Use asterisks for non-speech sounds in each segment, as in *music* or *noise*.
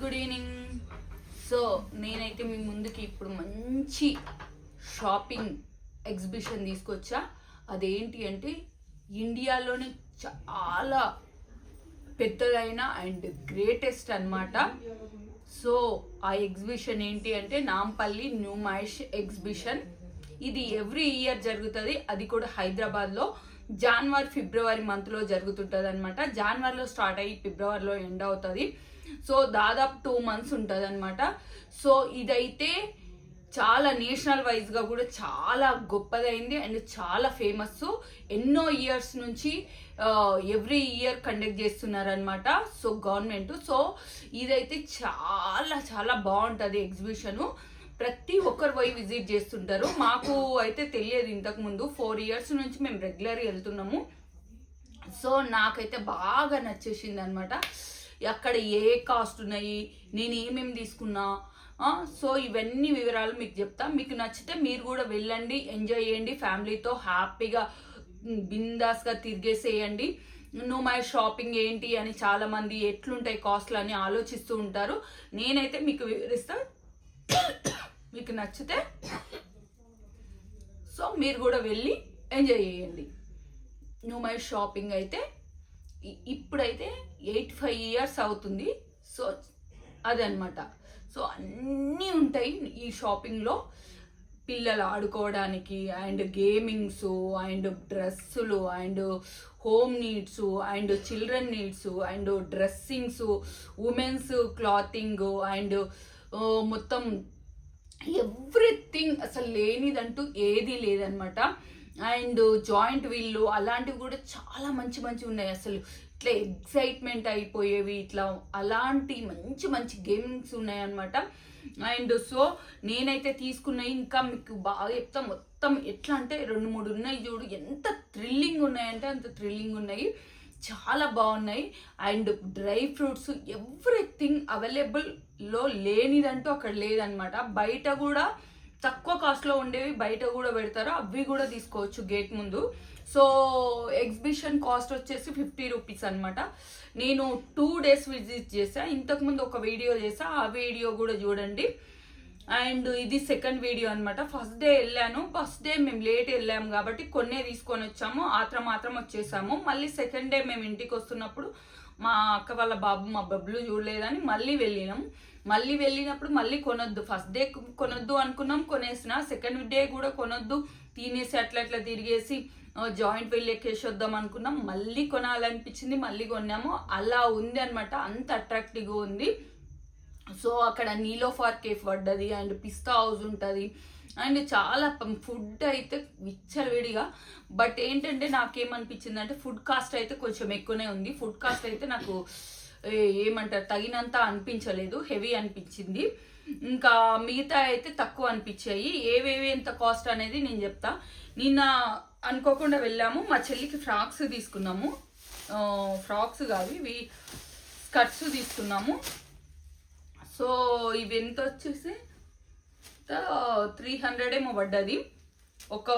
Good evening so నేనైతే మీ ముందుకి ఇప్పుడు మంచి షాపింగ్ ఎగ్జిబిషన్ తీసుకొచ్చా. అదేంటి అంటే ఇండియాలోనే చాలా పెద్దదైన అండ్ గ్రేటెస్ట్ అన్నమాట. సో ఆ ఎగ్జిబిషన్ ఏంటి అంటే నాంపల్లి న్యూ మహేష్ ఎగ్జిబిషన్ ఇది ఎవ్రీ ఇయర్ జరుగుతుంది. అది కూడా హైదరాబాద్లో. జనవరి ఫిబ్రవరి మంత్లో జరుగుతుంటుంది అనమాట జనవరిలో స్టార్ట్ అయ్యి ఫిబ్రవరిలో ఎండ్ అవుతుంది. సో దాదాపు టూ మంత్స్ ఉంటుంది అనమాట సో ఇదైతే చాలా నేషనల్ వైజ్గా కూడా చాలా గొప్పదైంది అండ్ చాలా ఫేమస్. ఎన్నో ఇయర్స్ నుంచి ఎవ్రీ ఇయర్ కండక్ట్ చేస్తున్నారనమాట సో గవర్నమెంట్. సో ఇదైతే చాలా చాలా బాగుంటుంది ఎగ్జిబిషను. ప్రతి ఒక్కరు పోయి విజిట్ చేస్తుంటారు. మాకు అయితే తెలియదు ఇంతకు ముందు. ఫోర్ ఇయర్స్ నుంచి మేము రెగ్యులర్గా వెళ్తున్నాము. సో నాకైతే బాగా నచ్చేసింది అనమాట అక్కడ ఏ కాస్ట్ ఉన్నాయి? నేను ఏమేమి తీసుకున్నా? సో ఇవన్నీ వివరాలు మీకు చెప్తా. మీకు నచ్చితే మీరు కూడా వెళ్ళండి ఎంజాయ్ చేయండి ఫ్యామిలీతో హ్యాపీగా బిందాస్గా తిరిగేసేయండి. నువ్వు మై షాపింగ్ ఏంటి అని చాలామంది ఎట్లుంటాయి కాస్ట్లు అని ఆలోచిస్తూ ఉంటారు. నేనైతే మీకు వివరిస్తా. మీకు నచ్చితే సో మీరు కూడా వెళ్ళి ఎంజాయ్ చేయండి. న్యూ మై షాపింగ్ అయితే ఇప్పుడైతే ఎయిట్ ఫైవ్ ఇయర్స్ అవుతుంది. సో అదనమాట సో అన్నీ ఉంటాయి ఈ షాపింగ్లో. పిల్లలు ఆడుకోవడానికి అండ్ గేమింగ్స్ అండ్ డ్రెస్సులు and home needs and children needs and dressings women's clothing and మొత్తం ఎవ్రీథింగ్ అసలు లేనిదంటూ ఏదీ లేదనమాట అండ్ జాయింట్ వీళ్ళు అలాంటివి కూడా చాలా మంచి మంచి ఉన్నాయి అసలు. ఇట్లా ఎక్సైట్మెంట్ అయిపోయేవి ఇట్లా అలాంటి మంచి మంచి గేమ్స్ ఉన్నాయన్నమాట. అండ్ సో నేనైతే తీసుకున్నాయి ఇంకా మీకు బాగా చెప్తా మొత్తం ఎట్లా అంటే రెండు మూడు ఉన్నాయి చూడు ఎంత థ్రిల్లింగ్ ఉన్నాయంటే అంత థ్రిల్లింగ్ ఉన్నాయి. చాలా బాగున్నాయి. అండ్ డ్రై ఫ్రూట్స్ ఎవ్రీథింగ్ అవైలబుల్లో లేనిదంటూ అక్కడ లేదనమాట బయట కూడా తక్కువ కాస్ట్లో ఉండేవి బయట కూడా పెడతారు అవి కూడా తీసుకోవచ్చు గేట్ ముందు. సో ఎగ్జిబిషన్ కాస్ట్ వచ్చేసి ఫిఫ్టీ రూపీస్ అనమాట నేను టూ డేస్ విజిట్ చేసా ఇంతకుముందు ఒక వీడియో చేసా ఆ వీడియో కూడా చూడండి. అండ్ ఇది సెకండ్ వీడియో అనమాట ఫస్ట్ డే వెళ్ళాను. ఫస్ట్ డే మేము లేట్ వెళ్ళాము కాబట్టి కొన్నే తీసుకొని వచ్చాము. ఆత్రం మాత్రం వచ్చేసాము. మళ్ళీ సెకండ్ డే మేము ఇంటికి వస్తున్నప్పుడు మా అక్క వాళ్ళ బాబు మా బబ్బులు చూడలేదని మళ్ళీ వెళ్ళినాం. మళ్ళీ వెళ్ళినప్పుడు మళ్ళీ కొనొద్దు. ఫస్ట్ డే కొనొద్దు అనుకున్నాం కొనేసిన. సెకండ్ డే కూడా కొనొద్దు. తినేసి అట్లా అట్లా తిరిగేసి జాయింట్ వెళ్ళి ఎక్కేసి వద్దాం అనుకున్నాం. మళ్ళీ కొనాలనిపించింది మళ్ళీ కొన్నాము. అలా ఉంది అనమాట అంత అట్రాక్టివ్గా ఉంది. సో అక్కడ నీలోఫార్ కేఫ్ పడ్డది అండ్ పిస్తా హౌస్ ఉంటుంది. అండ్ చాలా ఫుడ్ అయితే విచ్చలవిడిగా. బట్ ఏంటంటే నాకేమనిపించింది అంటే ఫుడ్ కాస్ట్ అయితే కొంచెం ఎక్కువనే ఉంది. ఫుడ్ కాస్ట్ అయితే నాకు ఏమంటారు తగినంత అనిపించలేదు హెవీ అనిపించింది. ఇంకా మిగతా అయితే తక్కువ అనిపించాయి. ఏవేవి ఎంత కాస్ట్ అనేది నేను చెప్తా. నిన్న అనుకోకుండా వెళ్ళాము. మా చెల్లికి ఫ్రాక్స్ తీసుకున్నాము. ఫ్రాక్స్ కాదు ఇవి స్కర్ట్స్ తీసుకున్నాము. సో ఇవి ఎంత వచ్చేసి? త్రీ హండ్రెడ్ ఏమో పడ్డది. ఒక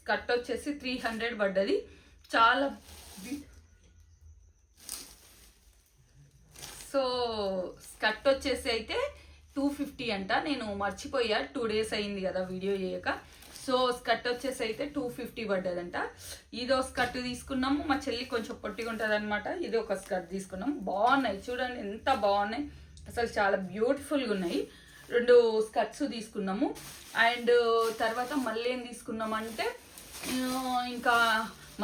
స్కర్ట్ వచ్చేసి త్రీ హండ్రెడ్ పడ్డది. చాలా బి- సో స్కర్ట్ వచ్చేసి అయితే టూ ఫిఫ్టీ అంట. నేను మర్చిపోయా. టూ డేస్ అయింది కదా వీడియో చేయక. సో స్కర్ట్ వచ్చేసి అయితే టూ ఫిఫ్టీ పడ్డదంట. ఇదో స్కర్ట్ తీసుకున్నాము. మా చెల్లి కొంచెం పొట్టిగా ఉంటుంది అనమాట ఇది ఒక స్కర్ట్ తీసుకున్నాం బాగున్నాయి. చూడండి ఎంత బాగున్నాయి. అసలు చాలా బ్యూటిఫుల్గా ఉన్నాయి. రెండు స్కర్ట్స్ తీసుకున్నాము. అండ్ తర్వాత మళ్ళీ ఏం తీసుకున్నామంటే ఇంకా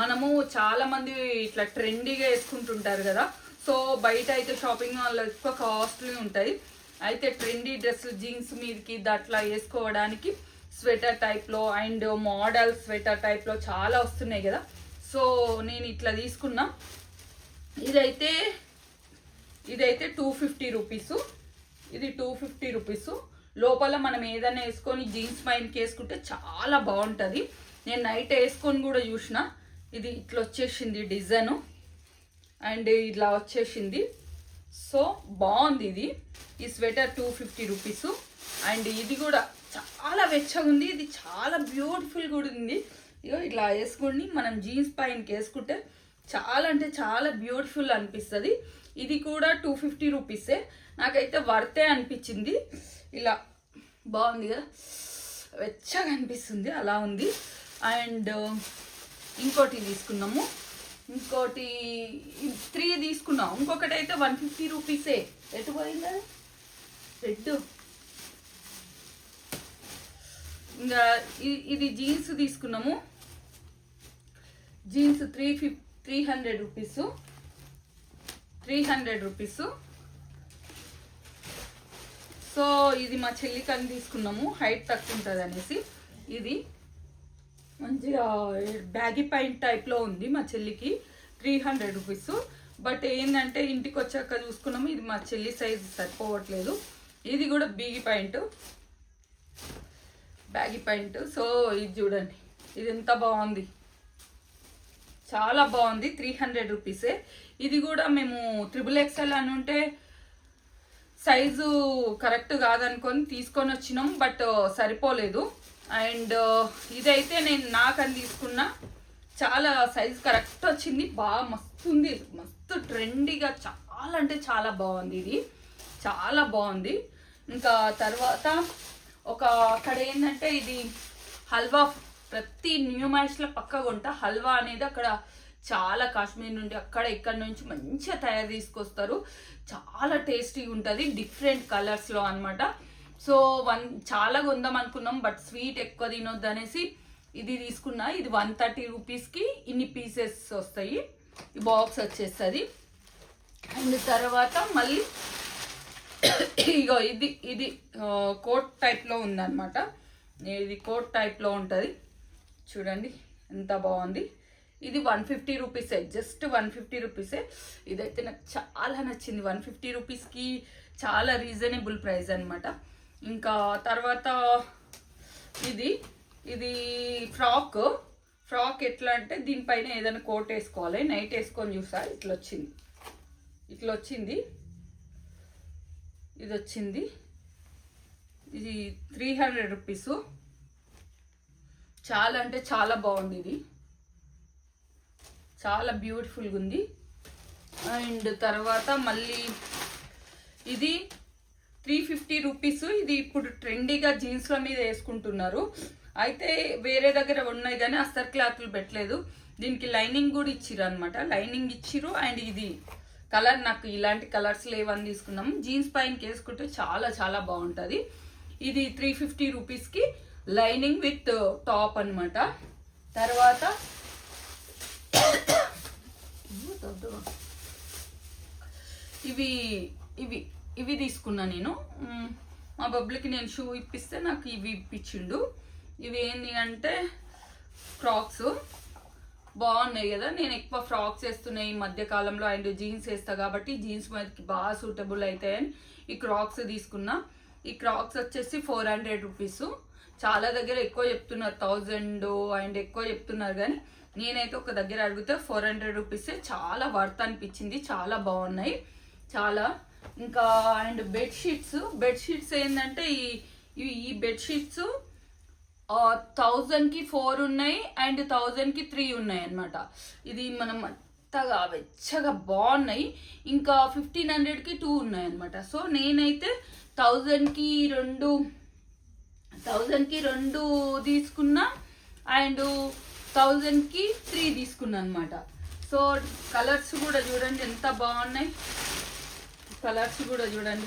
మనము చాలామంది ఇట్లా ట్రెండీగా వేసుకుంటుంటారు కదా. సో బయట అయితే షాపింగ్ మాల్లో ఎక్కువ కాస్ట్లీ ఉంటుంది అయితే ట్రెండీ డ్రెస్సులు జీన్స్ మీదకి దట్లా అట్లా వేసుకోవడానికి స్వెటర్ టైప్లో అండ్ మోడల్ స్వెటర్ టైప్లో చాలా వస్తున్నాయి కదా. సో నేను ఇట్లా తీసుకున్నా. ఇదైతే ఇదైతే టూ ఫిఫ్టీ రూపీస్ ఇది టూ ఫిఫ్టీ రూపీస్ లోపల మనం ఏదైనా వేసుకొని జీన్స్ పైనకి వేసుకుంటే చాలా బాగుంటుంది. నేను నైట్ వేసుకొని కూడా చూసిన. ఇది ఇట్లా వచ్చేసింది డిజైను అండ్ ఇలా వచ్చేసింది. సో బాగుంది ఇది. ఈ sweater two fifty rupees. And ఇది కూడా చాలా వెచ్చగా ఉంది. ఇది చాలా బ్యూటిఫుల్ కూడా ఉంది. ఇగో ఇట్లా వేసుకొని మనం జీన్స్ పైనకి వేసుకుంటే చాలా అంటే చాలా బ్యూటిఫుల్ అనిపిస్తుంది. ఇది కూడా టూ ఫిఫ్టీ రూపీసే. నాకైతే వర్తే అనిపించింది. ఇలా బాగుంది కదా. వెచ్చగా అనిపిస్తుంది. అలా ఉంది. అండ్ ఇంకోటి తీసుకున్నాము ఇంకోటి త్రీ తీసుకున్నాం. ఇంకొకటి అయితే వన్ ఫిఫ్టీ రూపీసే. ఎటు పోయిందా? రెడ్. ఇంకా ఇది జీన్స్ తీసుకున్నాము. Jeans three fif three hundred rupees. Three hundred rupees. So ఇది మా చెల్లికని తీసుకున్నాము. హైట్ తక్కువ ఉంటుంది అనేసి ఇది. మంచిగా బ్యాగీ పాయింట్ టైప్లో ఉంది మా చెల్లికి. త్రీ హండ్రెడ్ రూపీస్ బట్ ఏంటంటే ఇంటికి వచ్చాక చూసుకున్నాము ఇది మా చెల్లి సైజ్ సరిపోవట్లేదు. ఇది కూడా baggy pant baggy pant so ఇది చూడండి. ఇది ఎంత బాగుంది. చాలా బాగుంది. త్రీ హండ్రెడ్ రూపీసే ఇది కూడా మేము త్రిబుల్ ఎక్స్ఎల్ అని ఉంటే సైజు కరెక్ట్ కాదనుకొని తీసుకొని వచ్చినాం బట్ సరిపోలేదు. అండ్ ఇదైతే నేను నాకని తీసుకున్న. చాలా సైజ్ కరెక్ట్ వచ్చింది. బాగా మస్తు ఉంది మస్తు ట్రెండీగా చాలా అంటే చాలా బాగుంది ఇది. చాలా బాగుంది. ఇంకా తర్వాత ఒక అక్కడ ఏంటంటే ఇది హల్వా ప్రతి న్యూ మ్యాచ్లో పక్క కొంట. హల్వా అనేది అక్కడ చాలా కాశ్మీర్ నుండి అక్కడ ఇక్కడ నుంచి మంచిగా తయారు తీసుకొస్తారు. చాలా టేస్టీగా ఉంటుంది. డిఫరెంట్ కలర్స్లో అనమాట సో వన్ చాలా కొందాం అనుకున్నాం బట్ స్వీట్ ఎక్కువ తినొద్దు అనేసి ఇది తీసుకున్నా. ఇది వన్ థర్టీ రూపీస్కి ఇన్ని పీసెస్ వస్తాయి. ఈ బాక్స్ వచ్చేస్తుంది. అండ్ తర్వాత మళ్ళీ *coughs* ఇగో ఇది ఇది కోట్ టైప్లో ఉందన్నమాట. ఇది కోట్ టైప్లో ఉంటుంది. చూడండి ఎంత బాగుంది. ఇది వన్ ఫిఫ్టీ రూపీసే జస్ట్ వన్ ఫిఫ్టీ రూపీసే. ఇదైతే నాకు చాలా నచ్చింది. వన్ ఫిఫ్టీ రూపీస్కి చాలా రీజనబుల్ ప్రైస్ అనమాట ఇంకా తర్వాత ఇది ఇది ఫ్రాక్ ఫ్రాక్ ఎట్లా అంటే దీనిపైన ఏదైనా కోట్ వేసుకోవాలి. నైట్ వేసుకొని చూసా ఇట్లా వచ్చింది ఇట్లా వచ్చింది ఇది వచ్చింది ఇది త్రీ హండ్రెడ్ రూపీస్ చాలా అంటే చాలా బాగుంది ఇది. చాలా బ్యూటిఫుల్గా ఉంది అండ్ తర్వాత మళ్ళీ ఇది త్రీ ఫిఫ్టీ రూపీస్ ఇది ఇప్పుడు ట్రెండీగా జీన్స్ల మీద వేసుకుంటున్నారు. అయితే వేరే దగ్గర ఉన్నాయి కానీ అస్తర్ క్లాత్లు పెట్టలేదు. దీనికి లైనింగ్ కూడా ఇచ్చిర్రు అనమాట లైనింగ్ ఇచ్చిర్రు అండ్ ఇది కలర్ నాకు ఇలాంటి కలర్స్ లేవని తీసుకున్నాం. జీన్స్ పైనకి వేసుకుంటే చాలా చాలా బాగుంటుంది. ఇది త్రీ ఫిఫ్టీ రూపీస్కి లైనింగ్ విత్ టాప్ అన్నమాట. తర్వాత ఇవి ఇవి ఇవి తీసుకున్నా నేను. మ్, బబ్బులకి నేను షూ ఇప్పిస్తే నాకు ఇవి ఇప్పించిండు. ఇవి ఏంటి అంటే ఫ్రాక్స్. బాగున్నాయి కదా. నేను ఎక్కువ ఫ్రాక్స్ వేస్తున్నాయి ఈ మధ్య కాలంలో. అండ్ జీన్స్ వేస్తా కాబట్టి జీన్స్ మీదకి బాగా సూటబుల్ అవుతాయని ఈ క్రాక్స్ తీసుకున్నా. ఈ క్రాక్స్ వచ్చేసి ఫోర్ హండ్రెడ్ రూపీస్. చాలా దగ్గర ఎక్కువ చెప్తున్నారు. థౌజండ్ అండ్ ఎక్కువ చెప్తున్నారు కానీ నేనైతే ఒక దగ్గర అడిగితే ఫోర్ హండ్రెడ్ రూపీసే. చాలా వర్త్ అనిపించింది. చాలా బాగున్నాయి. చాలా ఇంకా అండ్ బెడ్షీట్స్. బెడ్షీట్స్ ఏంటంటే ఈ ఈ- ఈ బెడ్షీట్స్ థౌజండ్కి ఫోర్ ఉన్నాయి అండ్ థౌజండ్కి త్రీ ఉన్నాయి అనమాట ఇది మనం మెత్తగా వెచ్చగా బాగున్నాయి. ఇంకా ఫిఫ్టీన్ హండ్రెడ్కి టూ ఉన్నాయి అనమాట సో నేనైతే థౌజండ్కి రెండు థౌజండ్కి రెండు తీసుకున్నా అండ్ థౌజండ్కి త్రీ తీసుకున్నా అనమాట సో కలర్స్ కూడా చూడండి ఎంత బాగున్నాయి. కలర్స్ కూడా చూడండి.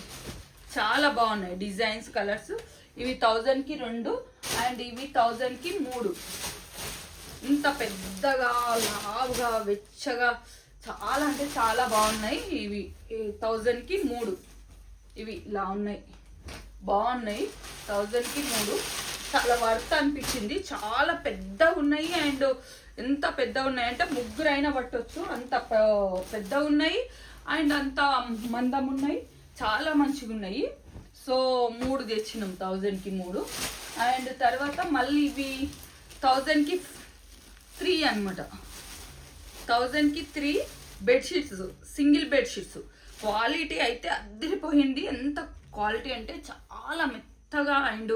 చాలా బాగున్నాయి డిజైన్స్ కలర్స్. ఇవి థౌజండ్కి రెండు అండ్ ఇవి థౌజండ్కి మూడు. ఇంత పెద్దగా లావుగా వెచ్చగా చాలా అంటే చాలా బాగున్నాయి. ఇవి థౌజండ్కి మూడు. ఇవి ఇలా ఉన్నాయి. బాగున్నాయి. థౌజండ్కి మూడు. చాలా వర్త్ అనిపించింది. చాలా పెద్దగా ఉన్నాయి అండ్ ఎంత పెద్దగా ఉన్నాయి అంటే ముగ్గురైనా పట్టొచ్చు. అంత పెద్ద ఉన్నాయి. అండ్ అంత మందం ఉన్నాయి చాలా మంచిగా ఉన్నాయి సో మూడు తెచ్చినాం థౌజండ్కి మూడు. అండ్ తర్వాత మళ్ళీ ఇవి థౌజండ్కి త్రీ అనమాట థౌజండ్కి three bedsheets single bedsheets quality అయితే అద్దరిపోయింది. ఎంత క్వాలిటీ అంటే చాలా మెత్తగా అండ్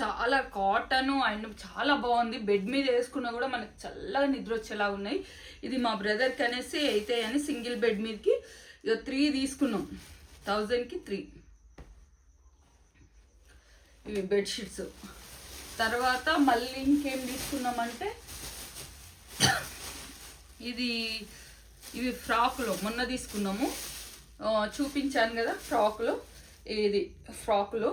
చాలా కాటన్ అండ్ చాలా బాగుంది. బెడ్ మీద వేసుకున్నా కూడా మనకు చల్లగా నిద్ర వచ్చేలా ఉన్నాయి. ఇది మా బ్రదర్కి అనేసి అయితే అని సింగిల్ బెడ్ మీదకి ఇక త్రీ తీసుకున్నాం. థౌజండ్కి త్రీ ఇవి బెడ్షీట్స్ తర్వాత మళ్ళీ ఇంకేం తీసుకున్నామంటే ఇది ఇవి ఫ్రాక్లో మొన్న తీసుకున్నాము. చూపించాను కదా ఫ్రాక్లో ఇది ఫ్రాక్లో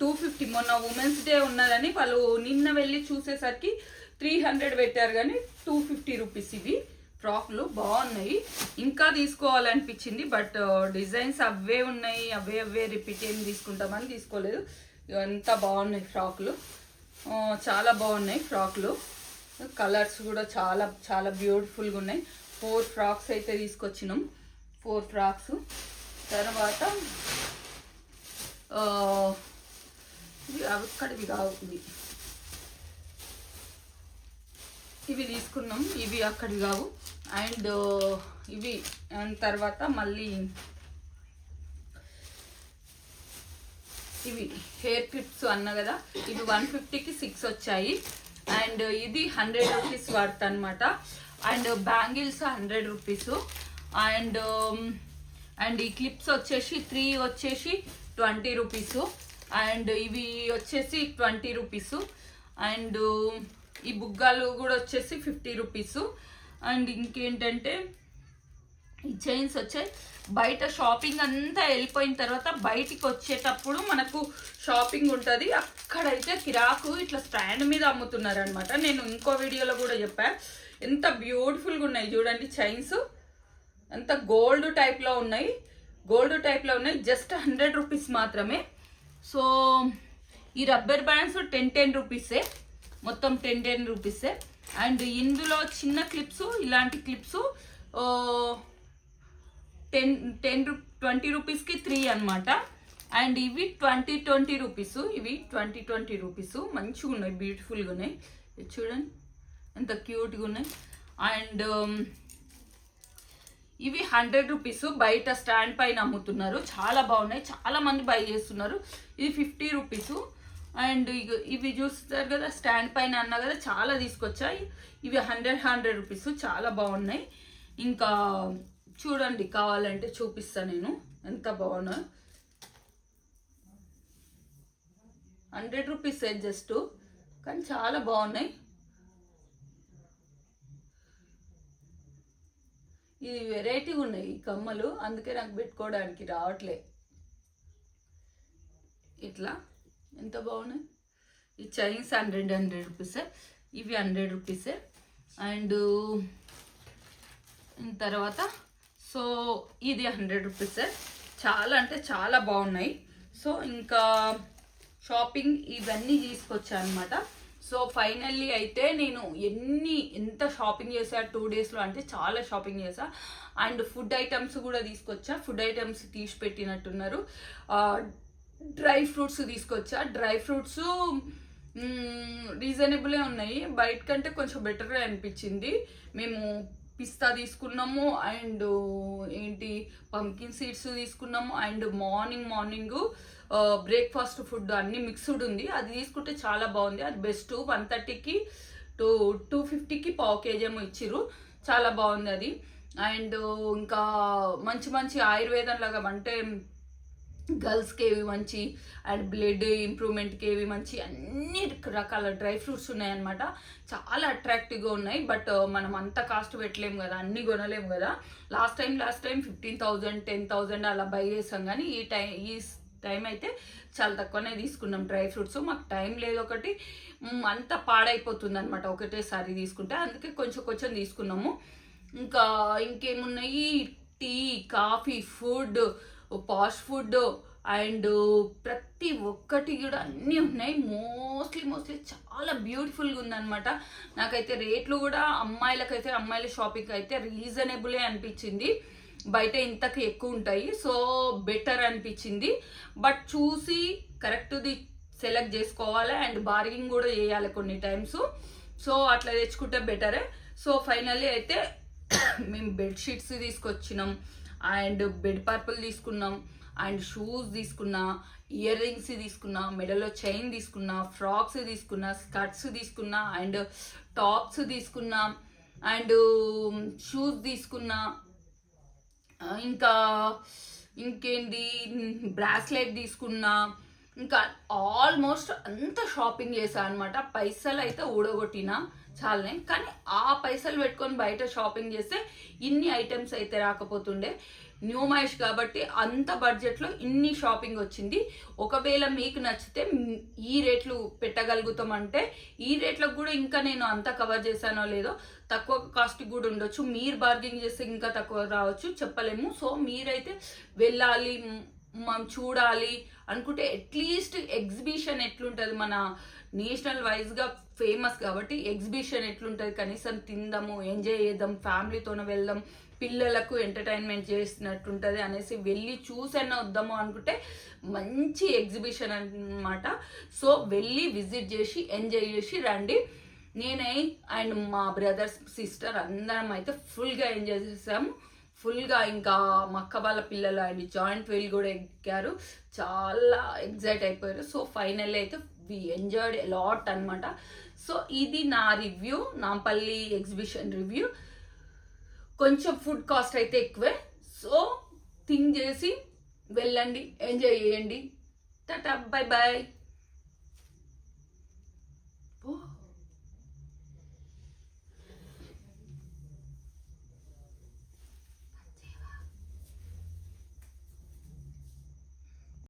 టూ ఫిఫ్టీ మొన్న ఉమెన్స్ డే ఉన్నదని వాళ్ళు నిన్న వెళ్ళి చూసేసరికి త్రీ హండ్రెడ్ పెట్టారు కానీ టూ ఫిఫ్టీ రూపీస్ ఇవి. ఫ్రాక్లు బాగున్నాయి. ఇంకా తీసుకోవాలనిపించింది బట్ డిజైన్స్ అవే ఉన్నాయి. అవే అవే రిపీట్ ఏం తీసుకుంటామని తీసుకోలేదు. అంతా బాగున్నాయి ఫ్రాక్లు. చాలా బాగున్నాయి ఫ్రాక్లు. కలర్స్ కూడా చాలా చాలా బ్యూటిఫుల్గా ఉన్నాయి. ఫోర్ ఫ్రాక్స్ అయితే తీసుకొచ్చినాం. Four frocks. తర్వాత అక్కడివి కావు ఇవి ఇవి తీసుకున్నాం ఇవి అక్కడి కావు. అండ్ ఇవి అండ్ తర్వాత మళ్ళీ ఇవి హెయిర్ క్లిప్స్ అన్న కదా ఇవి వన్ ఫిఫ్టీకి సిక్స్ వచ్చాయి. అండ్ ఇది హండ్రెడ్ రూపీస్ వర్త్ అనమాట and bangles hundred rupees. And and ఈ క్లిప్స్ వచ్చేసి త్రీ వచ్చేసి ట్వంటీ రూపీస్. అండ్ ఇవి వచ్చేసి ట్వంటీ రూపీస్. అండ్ ఈ బుగ్గాలు కూడా వచ్చేసి ఫిఫ్టీ రూపీస్. అండ్ ఇంకేంటంటే ఈ చైన్స్ వచ్చాయి. బయట షాపింగ్ అంతా వెళ్ళిపోయిన తర్వాత బయటికి వచ్చేటప్పుడు మనకు షాపింగ్ ఉంటుంది. అక్కడైతే కిరాకు ఇట్లా స్టాండ్ మీద అమ్ముతున్నారు అనమాట నేను ఇంకో వీడియోలో కూడా చెప్పాను ఎంత బ్యూటిఫుల్గా ఉన్నాయి చూడండి చైన్స్. అంత గోల్డ్ టైప్లో ఉన్నాయి. గోల్డ్ టైప్లో ఉన్నాయి. జస్ట్ హండ్రెడ్ రూపీస్ మాత్రమే. సో ఈ రబ్బర్ బ్యాండ్స్ టెన్ టెన్ రూపీసే. మొత్తం టెన్ టెన్ రూపీసే. అండ్ ఇందులో చిన్న క్లిప్స్ ఇలాంటి clips ten ten ru twenty రూపీస్కి త్రీ అనమాట అండ్ ఇవి ట్వంటీ ట్వంటీ రూపీస్. ఇవి ట్వంటీ ట్వంటీ రూపీస్. మంచిగా ఉన్నాయి బ్యూటిఫుల్గా ఉన్నాయి. చూడండి. ఎంత క్యూట్గా ఉన్నాయి. అండ్ ఇవి హండ్రెడ్ రూపీస్. బయట స్టాండ్ పైన అమ్ముతున్నారు. చాలా బాగున్నాయి. చాలా మంది బై చేస్తున్నారు. ఇది ఫిఫ్టీ రూపీస్. అండ్ ఇవి చూస్తారు కదా స్టాండ్ పైన అన్నా కదా చాలా తీసుకొచ్చాయి. ఇవి హండ్రెడ్ హండ్రెడ్ రూపీస్. చాలా బాగున్నాయి. ఇంకా చూడండి కావాలంటే చూపిస్తా నేను. ఎంత బాగున్నాయి హండ్రెడ్ రూపీస్ జస్ట్. కానీ చాలా బాగున్నాయి. ఇది వెరైటీగా ఉన్నాయి ఈ కమ్మలు. అందుకే నాకు పెట్టుకోవడానికి రావట్లే. ఇట్లా. ఎంత బాగున్నాయి? ఈ చైన్స్ హండ్రెడ్ హండ్రెడ్ రూపీసే ఇవి హండ్రెడ్ రూపీసే అండ్ తర్వాత సో ఇది హండ్రెడ్ రూపీసే చాలా అంటే చాలా బాగున్నాయి. సో ఇంకా షాపింగ్ ఇవన్నీ తీసుకొచ్చా అనమాట సో ఫైనల్లీ అయితే నేను ఎన్ని ఎంత షాపింగ్ చేశా టూ డేస్లో అంటే చాలా షాపింగ్ చేశా. అండ్ ఫుడ్ ఐటమ్స్ కూడా తీసుకొచ్చా. ఫుడ్ ఐటమ్స్ తీసి పెట్టినట్టున్నారు. డ్రై ఫ్రూట్స్ తీసుకొచ్చా. డ్రై ఫ్రూట్స్ రీజనబులే ఉన్నాయి. బయట కంటే కొంచెం బెటర్గా అనిపించింది. మేము పిస్తా తీసుకున్నాము. అండ్ ఏంటి పంకిన్ సీడ్స్ తీసుకున్నాము. And morning morning breakfast food అన్ని మిక్స్డ్ ఉంది. అది తీసుకుంటే చాలా బాగుంది. అది బెస్ట్ వన్ థర్టీకి టూ టూ ఫిఫ్టీకి పావు కేజీ ఏమో ఇచ్చిర్రు. చాలా బాగుంది అది. అండ్ ఇంకా మంచి మంచి ఆయుర్వేదం లాగా అంటే గర్ల్స్కి ఏవి మంచి అండ్ బ్లడ్ ఇంప్రూవ్మెంట్కి ఏవి మంచి అన్ని రకాల డ్రై ఫ్రూట్స్ ఉన్నాయన్నమాట. చాలా అట్రాక్టివ్గా ఉన్నాయి. బట్ మనం అంత కాస్ట్ పెట్టలేము కదా. అన్నీ కొనలేము కదా. Last time last time fifteen thousand ten thousand అలా బై చేసాం. కానీ ఈ టైం ఈ టైం అయితే చాలా తక్కువనే తీసుకున్నాం డ్రై ఫ్రూట్స్. మాకు టైం లేదు ఒకటి. అంత పాడైపోతుంది అనమాట ఒకటేసారి తీసుకుంటే. అందుకే కొంచెం కొంచెం తీసుకున్నాము. ఇంకా ఇంకేమున్నాయి? Tea coffee food posh food and ప్రతి ఒక్కటి కూడా అన్నీ ఉన్నాయి. మోస్ట్లీ మోస్ట్లీ చాలా బ్యూటిఫుల్గా ఉందన్నమాట. నాకైతే రేట్లు కూడా అమ్మాయిలకైతే అమ్మాయిల షాపింగ్ అయితే రీజనబులే అనిపించింది. బయట ఇంతకు ఎక్కువ ఉంటాయి. సో బెటర్ అనిపించింది. బట్ చూసి కరెక్ట్ది సెలెక్ట్ చేసుకోవాలి అండ్ బార్గింగ్ కూడా చేయాలి కొన్ని టైమ్స్ సో అట్లా తెచ్చుకుంటే బెటరే సో ఫైనల్లీ అయితే *coughs* మేము బెడ్షీట్స్ తీసుకొచ్చినాం. అండ్ బెడ్ పర్పుల్ తీసుకున్నాం. అండ్ షూస్ తీసుకున్నా ఇయర్ రింగ్స్ తీసుకున్నా మెడలో చైన్ తీసుకున్నా ఫ్రాక్స్ తీసుకున్నా స్కర్ట్స్ తీసుకున్నా అండ్ టాప్స్ తీసుకున్నా అండ్ షూస్ తీసుకున్నా ఇంకా ఇంకేంటి బ్రాస్లెట్ తీసుకున్నా. ఇంకా ఆల్మోస్ట్ అంత షాపింగ్ చేశాను అనమాట పైసలు అయితే ఊడగొట్టిన చాలానే. కానీ ఆ పైసలు పెట్టుకొని బయట షాపింగ్ చేస్తే ఇన్ని ఐటమ్స్ అయితే రాకపోతుండే. న్యూ మహేష్ కాబట్టి అంత బడ్జెట్లో ఇన్ని షాపింగ్ వచ్చింది. ఒకవేళ మీకు నచ్చితే ఈ రేట్లు పెట్టగలుగుతామంటే ఈ రేట్లకు కూడా ఇంకా నేను అంత కవర్ చేశానో లేదో తక్కువ కాస్ట్ కూడా ఉండొచ్చు. మీరు బార్గింగ్ చేస్తే ఇంకా తక్కువ రావచ్చు. చెప్పలేము. సో మీరైతే వెళ్ళాలి మనం చూడాలి అనుకుంటే అట్లీస్ట్ ఎగ్జిబిషన్ ఎట్లుంటుంది? మన నేషనల్ వైజ్గా ఫేమస్ కాబట్టి ఎగ్జిబిషన్ ఎట్లుంటుంది? కనీసం తిందాము ఎంజాయ్ చేద్దాం ఫ్యామిలీతోనే వెళ్దాం పిల్లలకు ఎంటర్టైన్మెంట్ చేసినట్టుంటుంది అనేసి వెళ్ళి చూసైనా వద్దాము అనుకుంటే మంచి ఎగ్జిబిషన్ అన్నమాట. సో వెళ్ళి విజిట్ చేసి ఎంజాయ్ చేసి రండి. నేనే అండ్ మా బ్రదర్స్ సిస్టర్ అందరం అయితే ఫుల్గా ఎంజాయ్ చేసాము. ఫుల్గా ఇంకా మా అక్క వాళ్ళ పిల్లలు అండ్ జాయింట్ వీల్ కూడా ఎక్కారు. చాలా ఎగ్జైట్ అయిపోయారు. సో ఫైనల్ అయితే వి ఎంజాయ్డ్ లాట్ అనమాట సో ఇది నా రివ్యూ నాంపల్లి ఎగ్జిబిషన్ రివ్యూ. కొంచెం ఫుడ్ కాస్ట్ అయితే ఎక్కువే. సో థింక్ చేసి వెళ్ళండి ఎంజాయ్ చేయండి. Tata bye bye